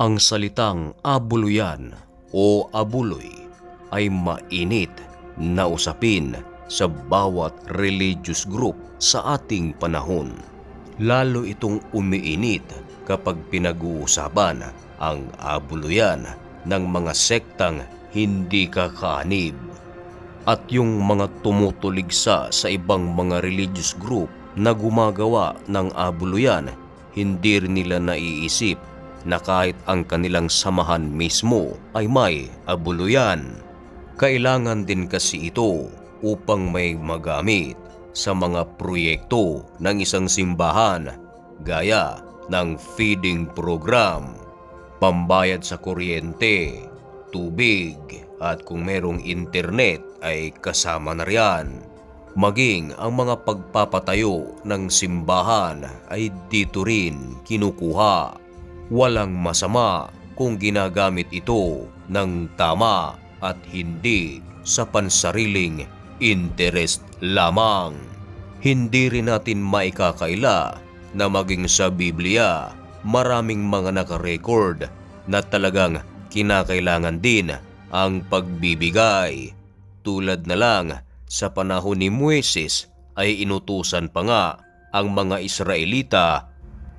Ang salitang abuluyan o abuloy ay mainit na usapin sa bawat religious group sa ating panahon. Lalo itong umiinit kapag pinag-uusapan ang abuluyan ng mga sektang hindi kakaanib at yung mga tumutuligsa sa ibang mga religious group na gumagawa ng abuluyan, hindi rin nila naiisip na kahit ang kanilang samahan mismo ay may abuluyan. Kailangan din kasi ito upang may magamit sa mga proyekto ng isang simbahan gaya ng feeding program, pambayad sa kuryente, tubig at kung merong internet ay kasama na riyan. Maging ang mga pagpapatayo ng simbahan ay dito rin kinukuha. Walang masama kung ginagamit ito ng tama at hindi sa pansariling interest lamang. Hindi rin natin maikakaila na maging sa Biblia maraming mga nakarecord na talagang kinakailangan din ang pagbibigay. Tulad na lang sa panahon ni Moises ay inutusan pa nga ang mga Israelita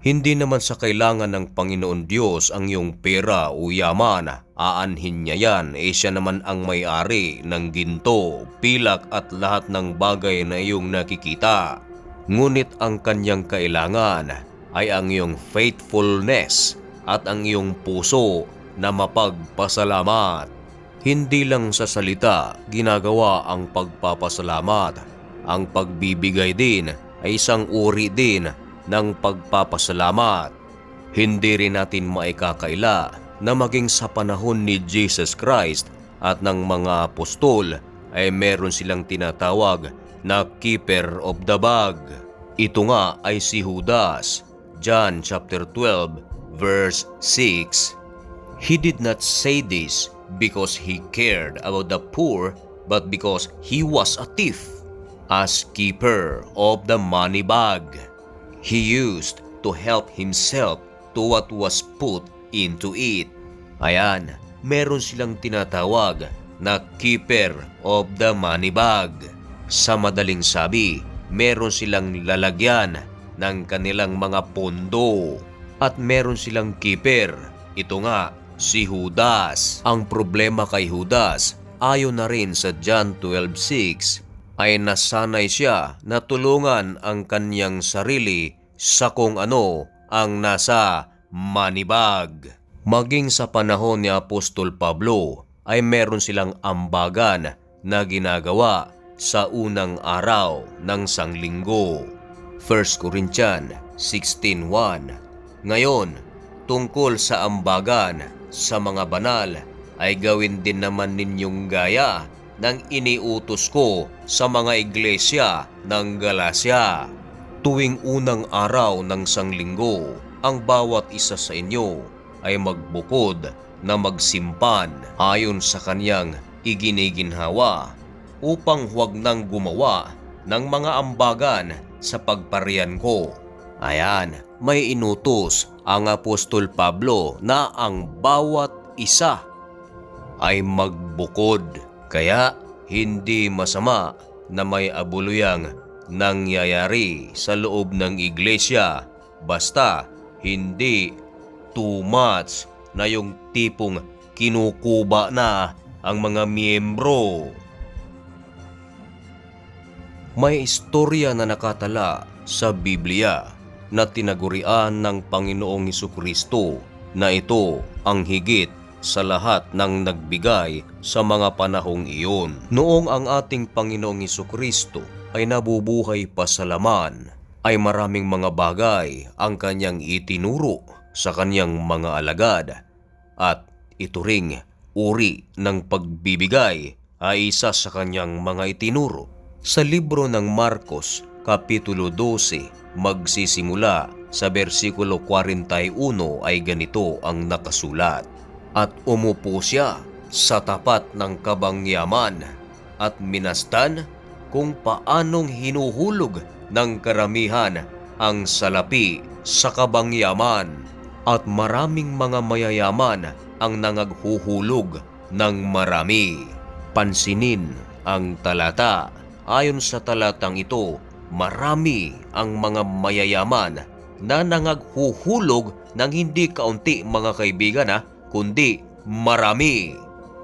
hindi naman sa kailangan ng Panginoon Diyos ang iyong pera o yaman, aanhin niya yan, eh siya naman ang may-ari ng ginto, pilak at lahat ng bagay na iyong nakikita. Ngunit ang kanyang kailangan ay ang iyong faithfulness at ang iyong puso na mapagpasalamat. Hindi lang sa salita ginagawa ang pagpapasalamat. Ang pagbibigay din ay isang uri din ng pagpapasalamat. Hindi rin natin maikakaila na maging sa panahon ni Jesus Christ at ng mga apostol ay meron silang tinatawag na keeper of the bag. Ito nga ay si Judas, John chapter 12 verse 6. He did not say this because he cared about the poor but because he was a thief. As keeper of the money bag, he used to help himself to what was put into it. Ayan, meron silang tinatawag na keeper of the money bag. Sa madaling sabi, meron silang lalagyan ng kanilang mga pondo at meron silang keeper. Ito nga, si Judas. Ang problema kay Judas, ayon na rin sa John 12.6, ay nasanay siya na tulungan ang kanyang sarili sa kung ano ang nasa manibag. Maging sa panahon ni Apostol Pablo ay meron silang ambagan na ginagawa sa unang araw ng sanglinggo. 1 Corinthians 16.1 Ngayon, tungkol sa ambagan sa mga banal ay gawin din naman ninyong gaya ng iniutos ko sa mga iglesia ng Galacia. Tuwing unang araw ng sanglinggo, ang bawat isa sa inyo ay magbukod na magsimpan ayon sa kanyang iginiginhawa upang huwag nang gumawa ng mga ambagan sa pagparian ko. Ayan, may inutos ang Apostol Pablo na ang bawat isa ay magbukod. Kaya hindi masama na may abuluyang nangyayari sa loob ng iglesia basta hindi too much na yung tipong kinukuba na ang mga miyembro. May istorya na nakatala sa Biblia na tinagurian ng Panginoong Kristo na ito ang higit sa lahat ng nagbigay sa mga panahong iyon. Noong ang ating Panginoong Kristo ay nabubuhay pa sa laman, ay maraming mga bagay ang kanyang itinuro sa kanyang mga alagad at ito ring uri ng pagbibigay ay isa sa kanyang mga itinuro. Sa libro ng Marcos, Kapitulo 12, magsisimula sa versikulo 41 ay ganito ang nakasulat. At umupo siya sa tapat ng kabangyaman at minastan kung paanong hinuhulog ng karamihan ang salapi sa kabangyaman at maraming mga mayayaman ang nangaghuhulog ng marami. Pansinin ang talata. Ayon sa talatang ito, marami ang mga mayayaman na nangaghuhulog ng hindi kaunti mga kaibigan ha, kundi marami.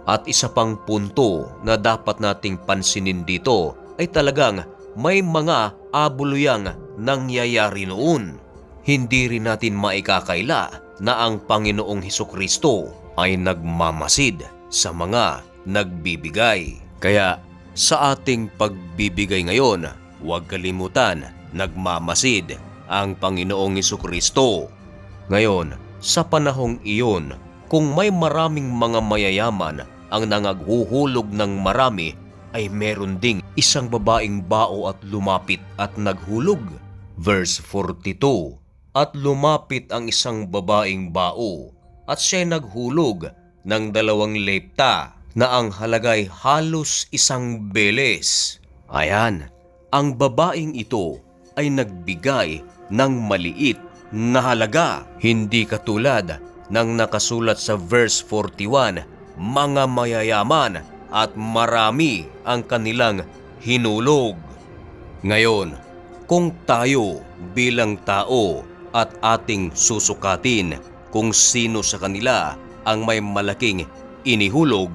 At isa pang punto na dapat nating pansinin dito ay talagang may mga abuluyang nangyayari noon. Hindi rin natin maikakaila na ang Panginoong Heso Kristo ay nagmamasid sa mga nagbibigay. Kaya sa ating pagbibigay ngayon, huwag kalimutan, nagmamasid ang Panginoong Kristo. Ngayon, sa panahong iyon, kung may maraming mga mayayaman ang nangaghuhulog ng marami, ay meron ding isang babaeng bao at lumapit at naghulog. Verse 42 At lumapit ang isang babaeng bao at siya naghulog ng dalawang lepta na ang halagay halos isang beles. Ayan, ang babaeng ito ay nagbigay ng maliit na halaga. Hindi katulad ng nakasulat sa verse 41, mga mayayaman at marami ang kanilang hinulog. Ngayon, kung tayo bilang tao at ating susukatin kung sino sa kanila ang may malaking inihulog,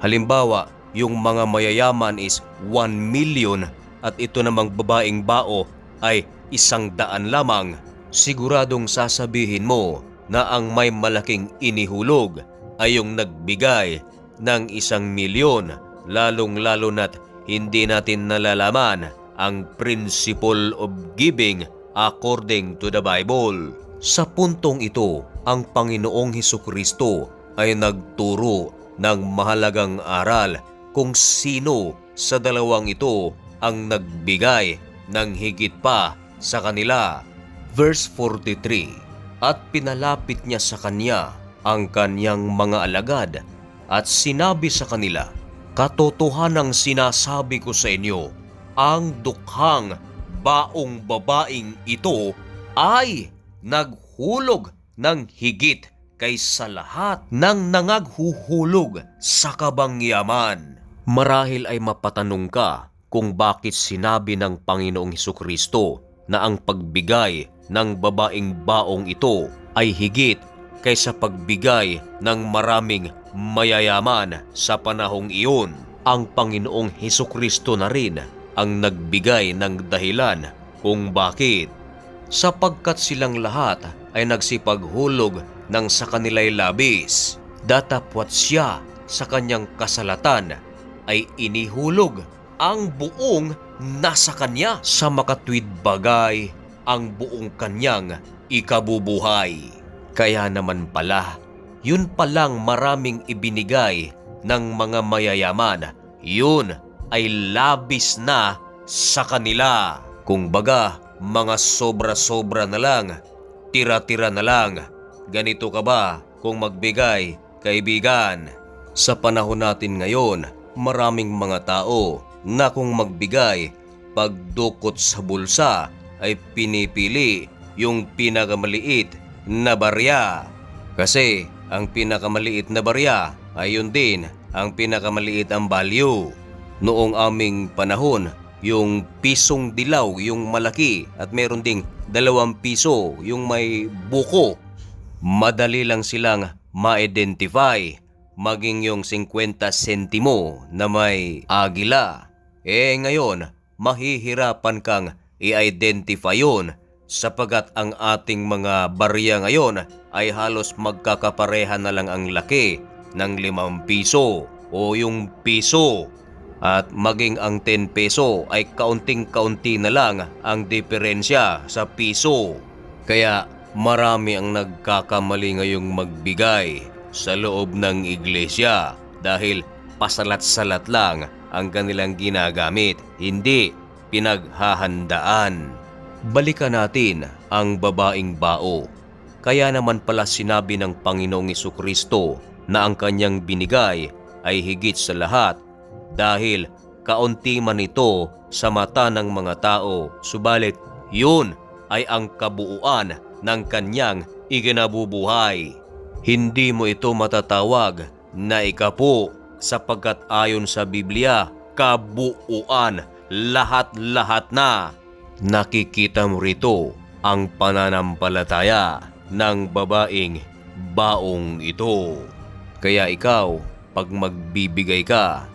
halimbawa yung mga mayayaman is 1 million at ito namang babaeng bao ay isang daan lamang, siguradong sasabihin mo na ang may malaking inihulog ay yung nagbigay ng isang milyon lalong-lalo na't hindi natin nalalaman ang principle of giving according to the Bible. Sa puntong ito, ang Panginoong Heso Kristo ay nagturo ng mahalagang aral kung sino sa dalawang ito ang nagbigay ng higit pa sa kanila. Verse 43 At pinalapit niya sa kanya ang kanyang mga alagad at sinabi sa kanila, Katotohanang sinasabi ko sa inyo, ang dukhang baong babaeng ito ay naghulog ng higit kaysa lahat ng nangaghuhulog sa kabangyaman. Marahil ay mapatanong ka kung bakit sinabi ng Panginoong Heso Kristo na ang pagbigay ng babaeng baong ito ay higit kaysa pagbigay ng maraming mayayaman sa panahong iyon. Ang Panginoong Heso Kristo na rin ang nagbigay ng dahilan kung bakit. Sapagkat silang lahat ay nagsipaghulog ng sa kanila'y labis, datapwat siya sa kanyang kasalatan ay inihulog ang buong nasa kanya sa makatwid bagay ang buong kanyang ikabubuhay. Kaya naman pala, yun palang maraming ibinigay ng mga mayayaman, yun ay labis na sa kanila. Kung baga, mga sobra-sobra na lang, tira-tira na lang. Ganito ka ba kung magbigay, kaibigan? Sa panahon natin ngayon, maraming mga tao na kung magbigay, pagdukot sa bulsa ay pinipili yung pinakamaliit na barya. Kasi ang pinakamaliit na barya ay yun din ang pinakamaliit ang value. Noong aming panahon, yung pisong dilaw, yung malaki at meron ding dalawang piso, yung may buko. Madali lang silang ma-identify maging yung 50 sentimo na may agila. Eh ngayon, mahihirapan kang i-identify yun sapagat ang ating mga barya ngayon ay halos magkakapareha na lang ang laki ng limang piso o yung piso. At maging ang 10 peso ay kaunting-kaunti na lang ang diferensya sa piso. Kaya marami ang nagkakamali ngayong magbigay sa loob ng iglesia dahil pasalat-salat lang ang kanilang ginagamit, hindi pinaghahandaan. Balikan natin ang babaeng bao. Kaya naman pala sinabi ng Panginoong Kristo na ang kanyang binigay ay higit sa lahat dahil kaunti man ito sa mata ng mga tao, subalit yun ay ang kabuuan ng kanyang ikinabubuhay. Hindi mo ito matatawag na ikapo sapagkat ayon sa Biblia, kabuuan, lahat-lahat na. Nakikita mo rito ang pananampalataya ng babaeng baong ito. Kaya ikaw, pag magbibigay ka,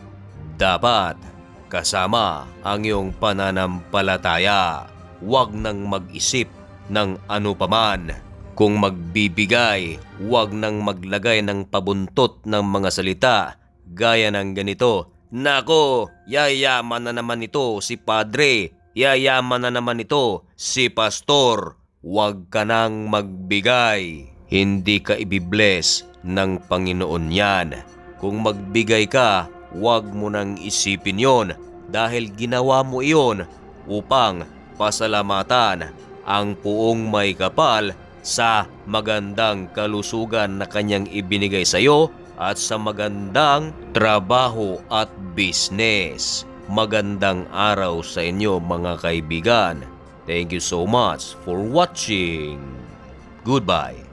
dapat kasama ang iyong pananampalataya. Huwag nang mag-isip ng ano paman. Kung magbibigay, huwag nang maglagay ng pabuntot ng mga salita gaya ng ganito. Nako, yayaman na naman ito si Padre. Yayaman na naman ito si Pastor. Huwag ka nang magbigay. Hindi ka ibibless ng Panginoon yan. Kung magbigay ka, huwag mo nang isipin yon dahil ginawa mo iyon upang pasalamatan ang puong may kapal sa magandang kalusugan na kanyang ibinigay sa iyo at sa magandang trabaho at business. Magandang araw sa inyo mga kaibigan. Thank you so much for watching. Goodbye.